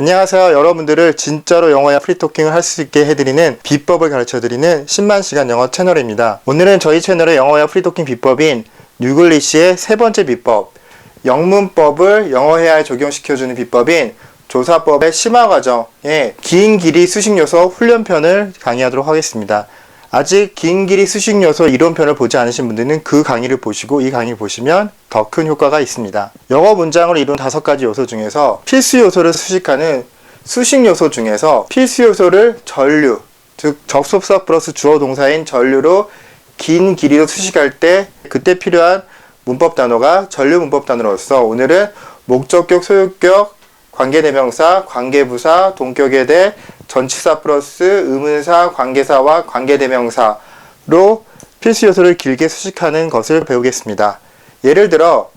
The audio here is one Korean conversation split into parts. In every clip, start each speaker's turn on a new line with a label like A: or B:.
A: 안녕하세요. 여러분들을 진짜로 영어야 프리토킹을 할 수 있게 해드리는 비법을 가르쳐드리는 10만 시간 영어 채널입니다. 오늘은 저희 채널의 영어야 프리토킹 비법인 뉴글리시의 세 번째 비법, 영문법을 영어회화에 적용시켜주는 비법인 조사법의 심화 과정의 긴 길이 수식 요소 훈련편을 강의하도록 하겠습니다. 아직 긴 길이 수식 요소 이론편을 보지 않으신 분들은 그 강의를 보시고 이 강의를 보시면 더 큰 효과가 있습니다. 영어 문장을 이룬 다섯 가지 요소 중에서 필수 요소를 수식하는 수식 요소 중에서 필수 요소를 전류, 즉 접속사 플러스 주어 동사인 전류로 긴 길이로 수식할 때 그때 필요한 문법 단어가 전류 문법 단어로서 오늘은 목적격, 소유격, 관계대명사, 관계부사, 동격에 대해 전치사 플러스 의문사, 관계사와 관계대명사로 필수 요소를 길게 수식하는 것을 배우겠습니다. 예를 들어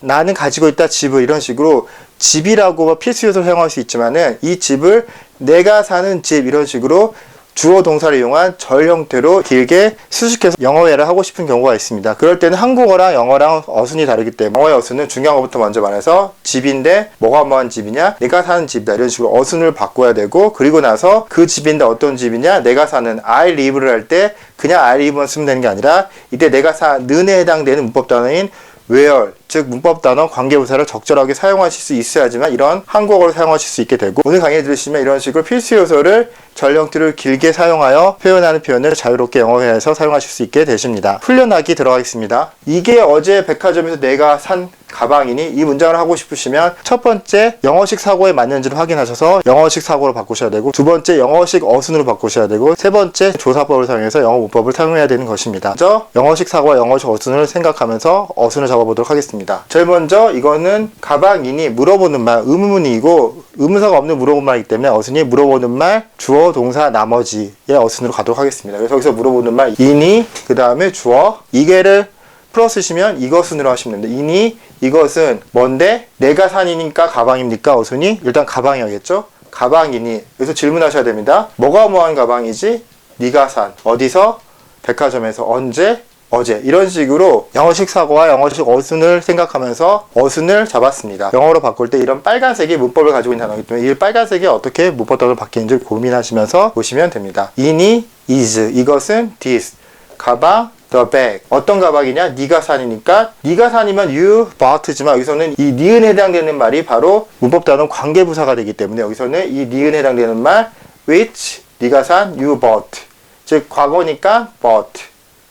A: 나는 가지고 있다 집을 이런 식으로 집이라고 필수 요소를 사용할 수 있지만은 이 집을 내가 사는 집 이런 식으로 주어 동사를 이용한 절 형태로 길게 수식해서 영어회를 하고 싶은 경우가 있습니다. 그럴 때는 한국어랑 영어랑 어순이 다르기 때문에 영어의 어순은 중요한 것부터 먼저 말해서 집인데 뭐가 뭐한 집이냐 내가 사는 집이다 이런 식으로 어순을 바꿔야 되고 그리고 나서 그 집인데 어떤 집이냐 내가 사는 I live를 할 때 그냥 I live만 쓰면 되는 게 아니라 이때 내가 사는에 해당되는 문법 단어인 where 즉 문법 단어 관계부사를 적절하게 사용하실 수 있어야지만 이런 한국어를 사용하실 수 있게 되고 오늘 강의 들으시면 이런 식으로 필수 요소를 전형틀을 길게 사용하여 표현하는 표현을 자유롭게 영어회화에서 사용하실 수 있게 되십니다. 훈련하기 들어가겠습니다. 이게 어제 백화점에서 내가 산 가방이니 이 문장을 하고 싶으시면 첫 번째 영어식 사고에 맞는지를 확인하셔서 영어식 사고로 바꾸셔야 되고 두 번째 영어식 어순으로 바꾸셔야 되고 세 번째 조사법을 사용해서 영어 문법을 사용해야 되는 것입니다. 먼저 영어식 사고와 영어식 어순을 생각하면서 어순을 잡아보도록 하겠습니다. 제일 먼저 이거는 가방이니 물어보는 말 의문문이고 의문사가 없는 물어보는 말이기 때문에 어순이 물어보는 말 주어 동사 나머지의 어순으로 가도록 하겠습니다. 그래서 여기서 물어보는 말 이니 그 다음에 주어 이게를 플러스시면 이것은으로 하시면 됩니다. 이니 이것은 뭔데 내가 산이니까 가방입니까 어순이 일단 가방이겠죠. 가방이니 여기서 질문하셔야 됩니다. 뭐가 뭐한 가방이지? 네가 산 어디서 백화점에서 언제 어제. 이런 식으로 영어식 사고와 영어식 어순을 생각하면서 어순을 잡았습니다. 영어로 바꿀 때 이런 빨간색이 문법을 가지고 있는 단어이기 때문에 이 빨간색이 어떻게 문법 단어로 바뀌는지 고민하시면서 보시면 됩니다. 이니 is. 이것은 this. 가방 the bag. 어떤 가방이냐? 네가 산이니까. 네가 산이면 you bought지만 여기서는 이 니은에 해당되는 말이 바로 문법 단어 관계부사가 되기 때문에 여기서는 이 니은에 해당되는 말 which 네가 산 you bought. 즉 과거니까 bought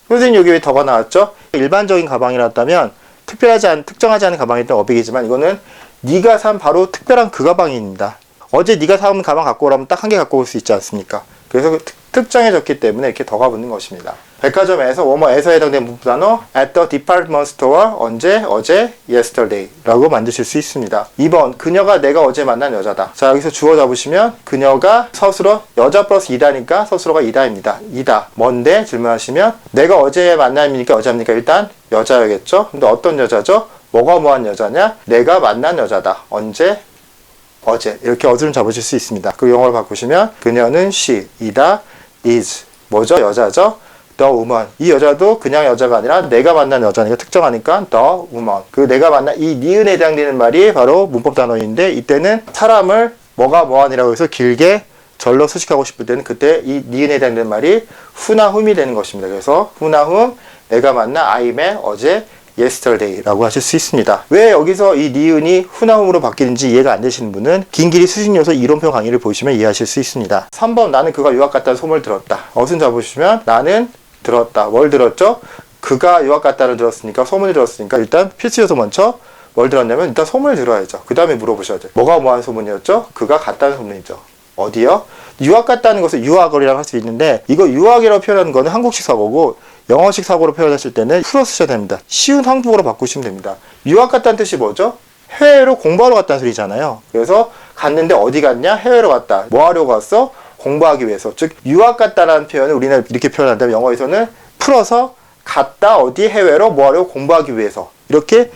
A: 선생님 여기 왜 더가 나왔죠? 일반적인 가방이라면 특별하지 않, 특정하지 않은 가방일 때 어백이지만 이거는 네가 산 바로 특별한 그 가방입니다. 어제 네가 사온 가방 갖고 오라면 딱 한 개 갖고 올 수 있지 않습니까? 그래서 특, 특정해졌기 때문에 이렇게 더가 붙는 것입니다. 백화점에서 뭐뭐에서 해당되는 문법 단어 at the department store 언제 어제 yesterday 라고 만드실 수 있습니다. 2번 그녀가 내가 어제 만난 여자다. 자 여기서 주어 잡으시면 그녀가 서술어 여자 플러스 이다니까 서술어가 이다입니다. 이다. 뭔데? 질문하시면 내가 어제 만남입니까 여자입니까? 일단 여자야겠죠? 근데 어떤 여자죠? 뭐가 뭐한 여자냐? 내가 만난 여자다. 언제? 어제. 이렇게 어순을 잡으실 수 있습니다. 그 영어를 바꾸시면 그녀는 she, 이다, is. 뭐죠? 여자죠? The woman 이 여자도 그냥 여자가 아니라 내가 만난 여자니까 특정하니까 the woman 그 내가 만난 이 니은에 해당되는 말이 바로 문법 단어인데 이때는 사람을 뭐가 뭐하니라고 해서 길게 절로 수식하고 싶을 때는 그때 이 니은에 해당되는 말이 후나 훔이 되는 것입니다. 그래서 후나 훔 내가 만난 met 어제 yesterday라고 하실 수 있습니다. 왜 여기서 이 니은이 후나움으로 바뀌는지 이해가 안 되시는 분은 긴 길이 수식 요소 이론표 강의를 보시면 이해하실 수 있습니다. 3번 나는 그가 유학 갔다는 소문을 들었다. 어순 잡으시면 나는 들었다. 뭘 들었죠? 그가 유학 갔다를 들었으니까 소문을 들었으니까 일단 요소 먼저 뭘 들었냐면 일단 소문을 들어야죠. 그 다음에 물어보셔야 돼요. 뭐가 뭐한 소문이었죠? 그가 갔다는 소문이죠. 어디요? 유학 갔다는 것을 유학을이라고 할 수 있는데 이거 유학이라고 표현하는 거는 한국식 사고고 영어식 사고로 표현하실 때는 풀어 쓰셔야 됩니다. 쉬운 한국어로 바꾸시면 됩니다. 유학 갔다는 뜻이 뭐죠? 해외로 공부하러 갔다는 소리잖아요. 그래서 갔는데 어디 갔냐? 해외로 갔다. 뭐 하려고 갔어? 공부하기 위해서. 즉 유학 갔다라는 표현을 우리는 이렇게 표현한다면 영어에서는 풀어서 갔다 어디 해외로 뭐 하려고 공부하기 위해서. 이렇게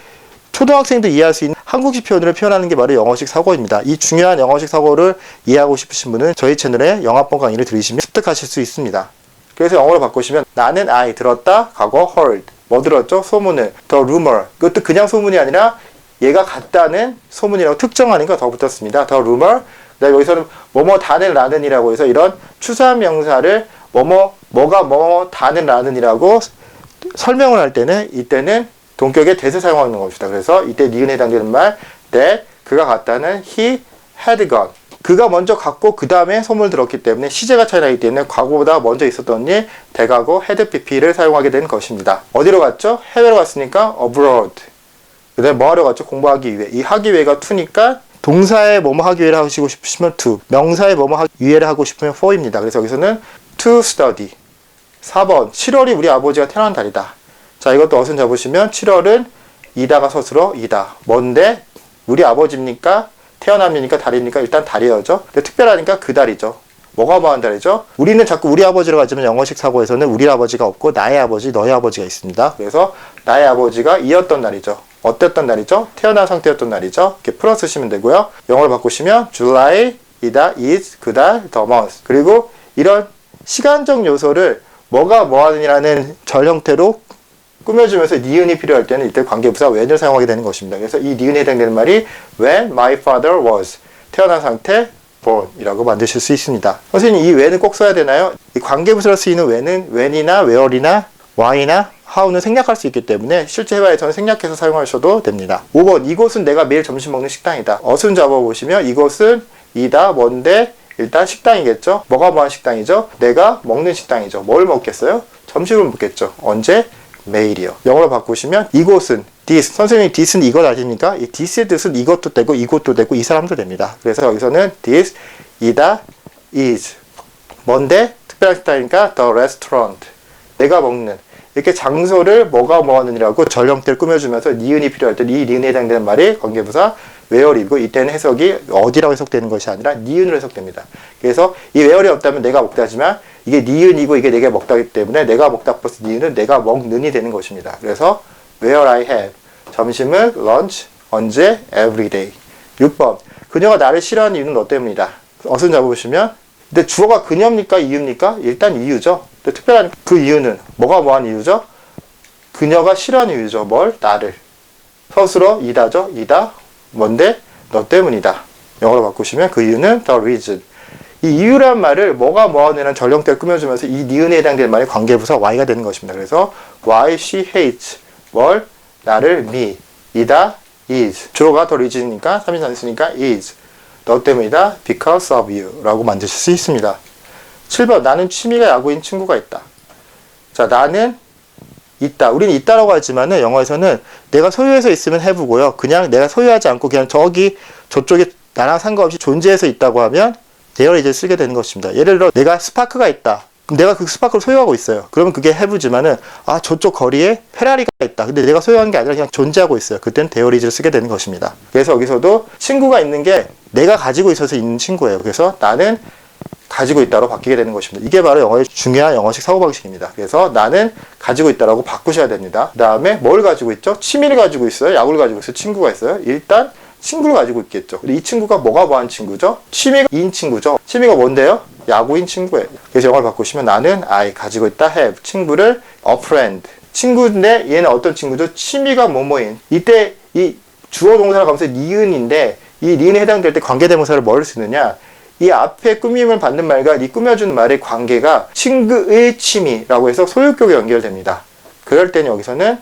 A: 초등학생도 이해할 수 있는 한국식 표현으로 표현하는 게 바로 영어식 사고입니다. 이 중요한 영어식 사고를 이해하고 싶으신 분은 저희 채널에 영어학번 강의를 들으시면 습득하실 수 있습니다. 그래서 영어로 바꾸시면 나는 I 들었다 과거 heard 뭐 들었죠 소문을 the rumor 그것도 그냥 소문이 아니라 얘가 같다는 소문이라고 특정하니까 더 붙었습니다 the rumor 그다음에 여기서는 뭐뭐 다는 라는이라고 해서 이런 추수한 명사를 뭐뭐 뭐가 뭐 다는 라는이라고 설명을 할 때는 이때는 동격의 대세 사용하는 것이다. 그래서 이때 니은에 해당되는 말 that 그가 갔다는 he had gone. 그가 먼저 갔고 그 다음에 소문을 들었기 때문에 시제가 차이 나기 때문에 과거보다 먼저 있었던 일 대가고 had pp를 사용하게 된 것입니다. 어디로 갔죠? 해외로 갔으니까 abroad. 그 다음에 뭐 하러 갔죠? 공부하기 위해. 이 하기 위해가 to니까 동사에 뭐뭐 하기 위해를 하시고 싶으시면 to. 명사에 뭐뭐 하기 위해를 하고 싶으면 for입니다. 그래서 여기서는 to study. 4번 7월이 우리 아버지가 태어난 달이다. 자 이것도 어순 잡으시면 7월은 이다가 서술어 이다. 뭔데? 우리 아버지입니까? 태어남이니까 달입니까? 일단 달이어죠. 근데 특별하니까 그 달이죠. 뭐가 뭐한 달이죠? 우리는 자꾸 우리 아버지로 가지만 영어식 사고에서는 우리 아버지가 없고 나의 아버지, 너의 아버지가 있습니다. 그래서 나의 아버지가 이었던 날이죠. 어땠던 날이죠? 태어난 상태였던 날이죠. 이렇게 풀어 쓰시면 되고요. 영어로 바꾸시면 July 이다 is 그달 the month. 그리고 이런 시간적 요소를 뭐가 뭐하느냐는 절 형태로 꾸며주면서 니은이 필요할 때는 이때 관계부사 when을 사용하게 되는 것입니다. 그래서 이 니은에 해당되는 말이 when my father was 태어난 상태 born이라고 만드실 수 있습니다. 선생님 이 when은 꼭 써야 되나요? 이 관계부사로 쓰이는 when은 when이나 where이나 why나 how는 생략할 수 있기 때문에 실제 회화에서는 생략해서 사용하셔도 됩니다. 5번 이곳은 내가 매일 점심 먹는 식당이다. 어순 잡아보시면 이곳은 이다 뭔데 일단 식당이겠죠. 뭐가 뭐한 식당이죠? 내가 먹는 식당이죠. 뭘 먹겠어요? 점심을 먹겠죠. 언제? 매일이요. 영어로 바꾸시면 이곳은 this 선생님이 this는 이것 아십니까? 이 this의 뜻은 이것도 되고 이것도 되고 이 사람도 됩니다. 그래서 여기서는 this 이다 is 뭔데 특별한 식당이니까 the restaurant 내가 먹는 이렇게 장소를 뭐가 뭐하느냐고 전형태를 꾸며주면서 니은이 필요할 때 이 니은에 해당되는 말이 관계부사 where이고 이때는 해석이 어디라고 해석되는 것이 아니라 니은으로 해석됩니다. 그래서 이 where이 없다면 내가 먹다지만 이게 니은이고 이게 내가 먹다기 때문에 내가 먹다 플러스 니은은 내가 먹는이 되는 것입니다. 그래서 where I have 점심은 lunch 언제 every day 6번 그녀가 나를 싫어하는 이유는 너 때문이다. 어순 잡으시면 근데 주어가 그녀입니까 이유입니까? 일단 이유죠. 근데 특별한 그 이유는 뭐가 뭐한 이유죠? 그녀가 싫어하는 이유죠. 뭘? 나를. 서술어 이다죠. 이다. 뭔데? 너 때문이다. 영어로 바꾸시면 그 이유는 the reason. 이 이유란 말을 뭐가 뭐하느냐는 전령대를 꾸며주면서 이 니은에 해당되는 말이 관계부사 y가 되는 것입니다. 그래서 why she hates 뭘? 나를 me. 이다 is. 주어가 the reason이니까 3인칭 쓰니까 is. 너 때문이다 because of you 라고 만드실 수 있습니다. 7번 나는 취미가 야구인 친구가 있다. 자 나는 있다. 우리는 있다라고 하지만은 영어에서는 내가 소유해서 있으면 해보고요. 그냥 내가 소유하지 않고 그냥 저기 저쪽에 나랑 상관없이 존재해서 있다고 하면 대열 이제 쓰게 되는 것입니다. 예를 들어 내가 스파크가 있다. 내가 그 스파크를 소유하고 있어요. 그러면 그게 해부지만은 아 저쪽 거리에 페라리가 있다. 근데 내가 소유하는 게 아니라 그냥 존재하고 있어요. 그때는 대어리즈를 쓰게 되는 것입니다. 그래서 여기서도 친구가 있는 게 내가 가지고 있어서 있는 친구예요. 그래서 나는 가지고 있다로 바뀌게 되는 것입니다. 이게 바로 영어의 중요한 영어식 사고방식입니다. 그래서 나는 가지고 있다라고 바꾸셔야 됩니다. 그 다음에 뭘 가지고 있죠? 취미를 가지고 있어요? 야구를 가지고 있어요? 친구가 있어요? 일단 친구를 가지고 있겠죠. 이 친구가 뭐가 뭐한 친구죠? 취미인 친구죠. 취미가 뭔데요? 야구인 친구예요. 그래서 영어를 바꾸시면 나는 I 가지고 있다 have 친구를 a friend 친구인데 얘는 어떤 친구죠? 취미가 뭐뭐인 이때 이 주어 동사를 가면서 니은인데 이 니은에 해당될 때 관계대명사를 뭘 쓰느냐? 이 앞에 꾸밈을 받는 말과 이 꾸며주는 말의 관계가 친구의 취미라고 해서 소유격에 연결됩니다. 그럴 때는 여기서는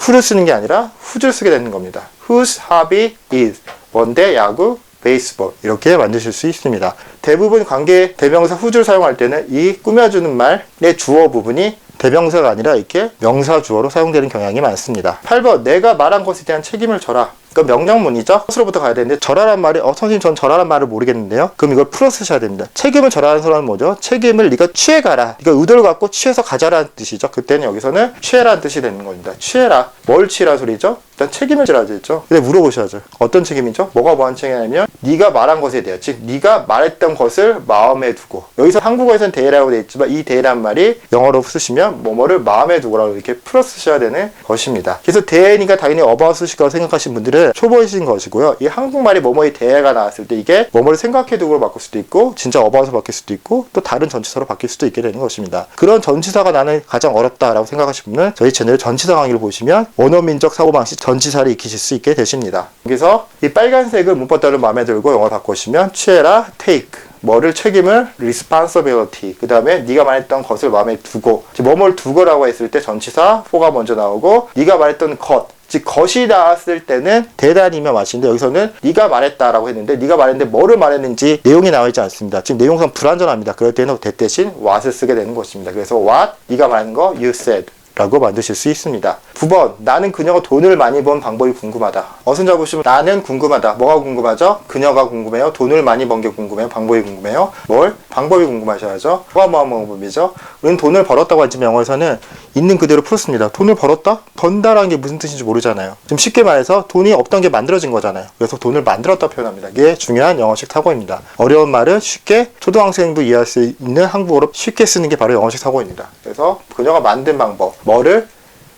A: who를 쓰는 게 아니라 who를 쓰게 되는 겁니다. whose hobby is 뭔데 야구 베이스볼 이렇게 만드실 수 있습니다. 대부분 관계 대명사 who를 사용할 때는 이 꾸며주는 말의 주어 부분이 대명사가 아니라 이렇게 명사 주어로 사용되는 경향이 많습니다. 8번 내가 말한 것에 대한 책임을 져라. 그 명령문이죠. 스로부터 가야 되는데 절하란 말이 어 선생님 전 절하란 말을 모르겠는데요. 그럼 이걸 풀어 쓰셔야 됩니다. 책임을 절하는 사람은 뭐죠? 책임을 네가 취해 가라. 네가 의도를 갖고 취해서 가자라는 뜻이죠. 그때는 여기서는 취해라는 뜻이 되는 겁니다. 취해라. 뭘 취해라 소리죠? 일단 책임을 지라 되죠. 근데 물어보셔야죠. 어떤 책임이죠? 뭐가 뭐한 책임이냐면 네가 말한 것에 대한 즉 네가 말했던 것을 마음에 두고 여기서 한국어에서는 대라고 되어 있지만 이 대란 말이 영어로 쓰시면 뭐뭐를 마음에 두고라고 이렇게 풀어 쓰셔야 되는 것입니다. 그래서 대니까 당연히 어바웃 쓰실 거라고 생각하신 분들은 초보이신 것이고요. 이 한국말이 뭐뭐의 대가 나왔을 때 이게 뭐뭐를 생각해 두고로 바꿀 수도 있고 진짜 어바웃으로 바뀔 수도 있고 또 다른 전치사로 바뀔 수도 있게 되는 것입니다. 그런 전치사가 나는 가장 어렵다라고 생각하시는 분은 저희 채널 전치사 강의를 보시면 원어민적 사고방식 전치사를 익히실 수 있게 되십니다. 여기서 이 빨간색을 문법 따로 마음에 들고 영어 바꾸시면 취해라, take. 뭐를 책임을 responsibility. 그 다음에 네가 말했던 것을 마음에 두고 뭐뭘 두고라고 했을 때 전치사 for가 먼저 나오고 네가 말했던 것 즉 것이 나왔을 때는 대단이면 맛인데 여기서는 네가 말했다라고 했는데 네가 말했는데 뭐를 말했는지 내용이 나와 있지 않습니다. 지금 내용상 불완전합니다. 그럴 때는 that 대신 what을 쓰게 되는 것입니다. 그래서 what 네가 말한 거 you said 라고 만드실 수 있습니다. 9번 나는 그녀가 돈을 많이 번 방법이 궁금하다. 어순 잡으시면 나는 궁금하다. 뭐가 궁금하죠? 그녀가 궁금해요. 돈을 많이 번 게 궁금해요. 방법이 궁금해요. 뭘? 방법이 궁금하셔야죠. 뭐가 뭐가 방법이죠? 우리는 돈을 벌었다고 하지만 영어에서는 있는 그대로 풀었습니다. 돈을 벌었다? 번다라는 게 무슨 뜻인지 모르잖아요. 좀 쉽게 말해서 돈이 없던 게 만들어진 거잖아요. 그래서 돈을 만들었다 표현합니다. 이게 중요한 영어식 사고입니다. 어려운 말은 쉽게 초등학생도 이해할 수 있는 한국어로 쉽게 쓰는 게 바로 영어식 사고입니다. 그래서 그녀가 만든 방법, 뭐를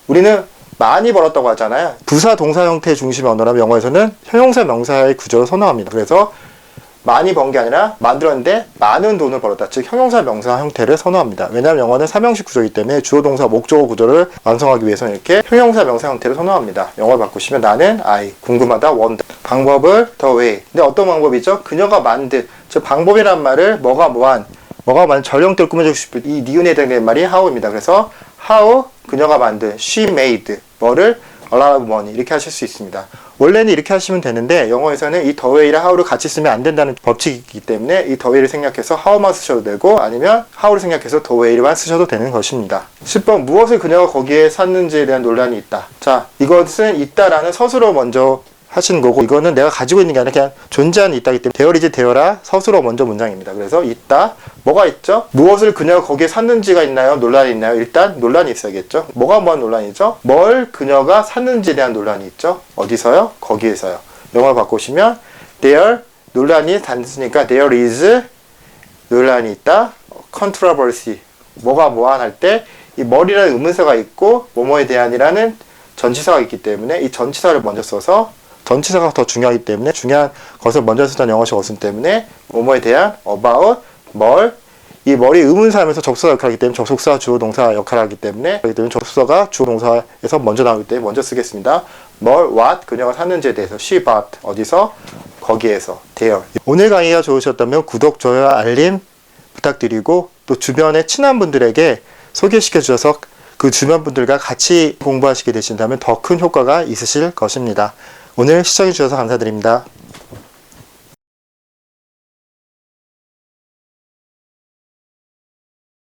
A: 우리는 많이 벌었다고 하잖아요. 부사 동사 형태 중심 언어라면 영어에서는 형용사 명사의 구조를 선호합니다. 그래서 많이 번 게 아니라 만들었는데 많은 돈을 벌었다. 즉 형용사 명사 형태를 선호합니다. 왜냐하면 영어는 삼형식 구조이기 때문에 주어 동사 목적어 구조를 완성하기 위해서는 이렇게 형용사 명사 형태를 선호합니다. 영어를 바꾸시면 나는 I 궁금하다 wonder 방법을 the way 근데 어떤 방법이죠? 그녀가 만든 즉 방법이란 말을 뭐가 뭐한 뭐가 만든 전령대로 꾸며주고 싶을 이 니은에 해당되는 말이 how입니다. 그래서 how 그녀가 만든 she made 뭐를 a lot of money 이렇게 하실 수 있습니다. 원래는 이렇게 하시면 되는데 영어에서는 이 way랑 how를 같이 쓰면 안 된다는 법칙이 있기 때문에 이 way를 생략해서 how만 쓰셔도 되고 아니면 how를 생략해서 way만 쓰셔도 되는 것입니다. 10번 무엇을 그녀가 거기에 샀는지에 대한 논란이 있다. 자 이것은 있다라는 서술어 먼저 하시는 거고 이거는 내가 가지고 있는 게 아니라 그냥 존재하는 있다기 때문에 대열이지 대열아 서술어 먼저 문장입니다. 그래서 있다 뭐가 있죠? 무엇을 그녀가 거기에 샀는지가 있나요? 논란이 있나요? 일단 논란이 있어야겠죠. 뭐가 뭐한 논란이죠? 뭘 그녀가 샀는지에 대한 논란이 있죠. 어디서요? 거기에서요. 영어를 바꾸시면 there 논란이 단수니까 there is 논란이 있다. controversy 뭐가 뭐한 할 때 이 머리라는 의문사가 있고 뭐뭐에 대한이라는 전치사가 있기 때문에 이 전치사를 먼저 써서 전치사가 더 중요하기 때문에 중요한 것을 먼저 쓰던 영어식 어순 때문에 뭐뭐에 대한 about 뭘 이 머리 의문사하면서 접속사 역할을 하기 때문에 접속사 주어 동사 역할을 하기 때문에 그렇기 때문에 접속사가 주어 동사에서 먼저 나오기 때문에 먼저 쓰겠습니다. 뭘 what 그녀가 샀는지에 대해서 she bought 어디서 거기에서 there 오늘 강의가 좋으셨다면 구독 좋아요 알림 부탁드리고 또 주변에 친한 분들에게 소개시켜 주셔서 그 주변 분들과 같이 공부하시게 되신다면 더 큰 효과가 있으실 것입니다. 오늘 시청해 주셔서 감사드립니다.